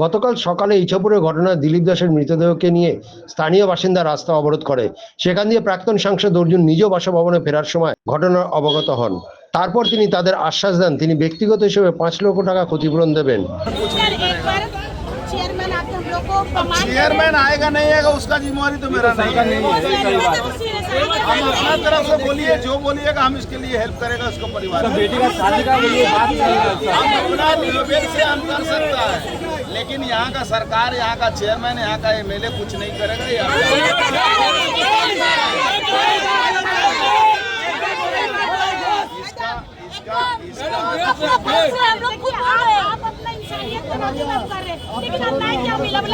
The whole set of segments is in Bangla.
গতকাল সকালে ইছাপুরের ঘটনায় দিলীপ দাসের মৃতদেহকে নিয়ে স্থানীয় বাসিন্দা রাস্তা অবরোধ করে। সেখান দিয়ে প্রাক্তন সাংসদ অর্জুন নিজ বাসভবনে ফেরার সময় ঘটনার অবগত হন। তারপর তিনি তাদের আশ্বাস দেন, তিনি ব্যক্তিগত হিসেবে পাঁচ লক্ষ টাকা ক্ষতিপূরণ দেবেন। चेयरमैन आके हम लोग को चेयरमैन आएगा नहीं आएगा उसका जिम्मेवारी तो मेरा नहीं है। हम अपना तरफ़ से बोलिए जो बोलिएगा हम इसके लिए हेल्प करेगा उसका परिवार। बेटी का शादी का अपना लेवल से हम कर सकता है लेकिन यहाँ का सरकार यहाँ का चेयरमैन यहाँ का एम एमएलए कुछ नहीं करेगा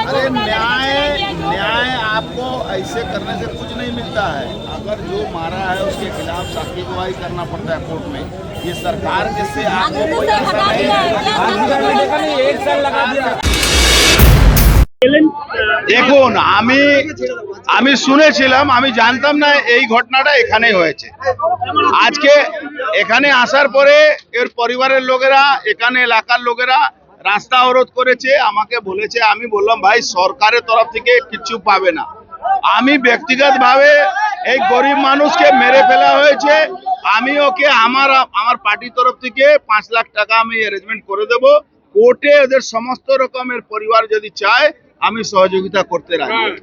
अरे न्याय न्याय आपको ऐसे करने से कुछ नहीं मिलता है। अगर जो मारा है उसके खिलाफ साक्षी गवाही करना पड़ता है कोर्ट में। ये सरकार जिससे आपको कोई असर नहीं एक साल लगा दिया। দেখুন, আমি আমি শুনেছিলাম, আমি জানতাম না এই ঘটনাটা এখানেই হয়েছে। আজকে এখানে আসার পরে এর পরিবারের লোকেরা, এখানে এলাকার লোকেরা রাস্তা অবরোধ করেছে, আমাকে বলেছে, আমি বললাম, ভাই, সরকারের তরফ থেকে কিছু পাবে না। আমি ব্যক্তিগতভাবে এই গরিব মানুষকে মেরে ফেলা হয়েছে। আমি ওকে আমার আমার পার্টির তরফ থেকে পাঁচ লাখ টাকা আমি অ্যারেঞ্জমেন্ট করে দেব। কোর্টে ওদের সমস্ত রকমের পরিবার যদি চায় আমি সহযোগিতা করতে রাজি। আছি।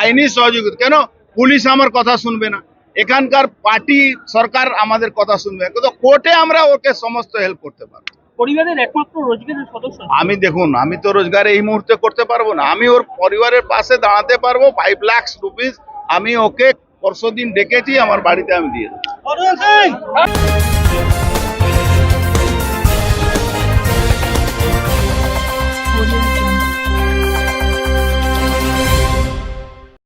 আইনি সহযোগিতা। কেন? পুলিশ আমার কথা শুনবে না। এখানকার পার্টি সরকার আমাদের কথা শুনবে। কিন্তু কোর্টে আমরা ওকে সমস্ত হেল্প করতে পারব। পরিবারের একমাত্র রোজগারের সদস্য আমি দেখুন আমি তো রোজগার এই মুহূর্তে করতে পারব না। আমি ওর পরিবারের পাশে দাঁড়াতে পারব। ফাইভ লাখ রুপিস আমি ওকে পরশু দিন ডেকেছি আমার বাড়িতে আমি দিয়ে দেবো।